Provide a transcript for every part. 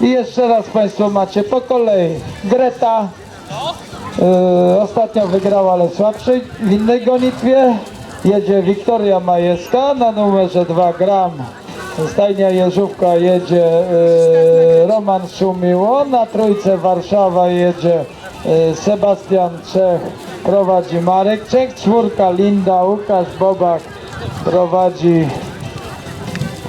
I jeszcze raz Państwo macie po kolei. Greta e, ostatnio wygrała, ale słabszej w innej gonitwie. Jedzie Wiktoria Majewska na numerze 2 gram. Stajnia Jeżówka jedzie e, Roman Szumiło. Na trójce Warszawa jedzie e, Sebastian Czech. Prowadzi Marek Czech. Czwórka Linda Łukasz Bobak prowadzi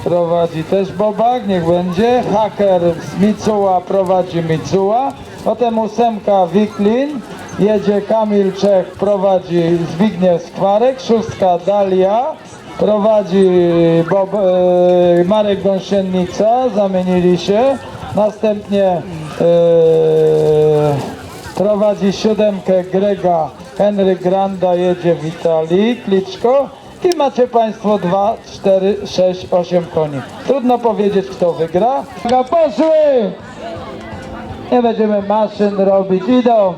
prowadzi też Bobak, niech będzie. Haker z Micuła prowadzi Micuła. Potem ósemka Wiklin, jedzie Kamil Czech, prowadzi Zbigniew Skwarek. Szóstka Dalia, prowadzi Bob, e, Marek Gąsiennica, zamienili się. Następnie e, prowadzi siódemkę Grega Henryk Granda, jedzie Witali Kliczko. I macie Państwo 2, 4, 6, 8 koni. Trudno powiedzieć kto wygra. Poszły! Nie będziemy maszyn robić, idą.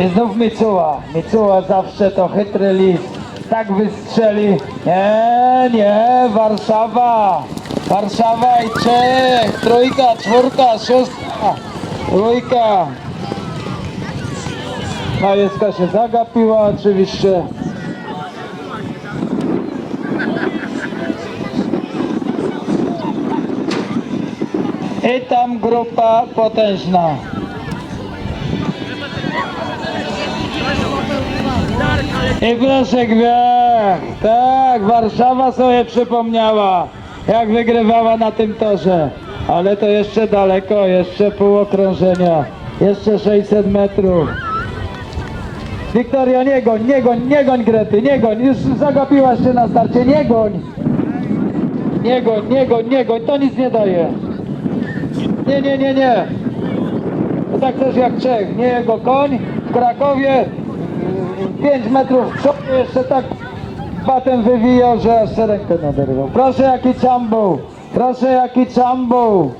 I znów Micuła. Micuła zawsze to chytry list. Tak wystrzeli. Nie, nie, Warszawa. Warszawa i Czech. Trójka, czwórka, szóstka. Trójka. Majewska się zagapiła oczywiście. I tam grupa potężna. I proszę gwiazd. Tak, Warszawa sobie przypomniała, jak wygrywała na tym torze. Ale to jeszcze daleko, jeszcze pół okrążenia. Jeszcze 600 metrów. Wiktoria, nie goń, nie goń, nie goń Grety, nie goń. Już zagapiłaś się na starcie, nie goń. Nie goń, nie goń, nie goń, to nic nie daje. Nie, nie, nie, nie. To tak też jak Czech, nie jego koń. W Krakowie 5 metrów w przodu jeszcze tak batem wywijał, że aż rękę naderwał. Proszę jaki czambuł, proszę jaki czambuł.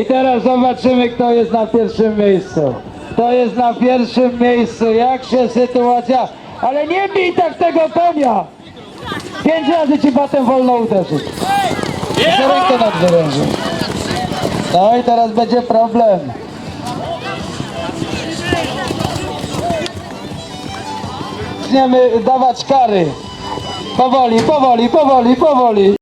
I teraz zobaczymy kto jest na pierwszym miejscu. Kto jest na pierwszym miejscu, jak się sytuacja... Ale nie bij tak tego konia! Pięć razy ci batem wolno uderzyć. Jeszcze rękę. No i teraz będzie problem. Zaczniemy dawać kary. Powoli, powoli, powoli, powoli.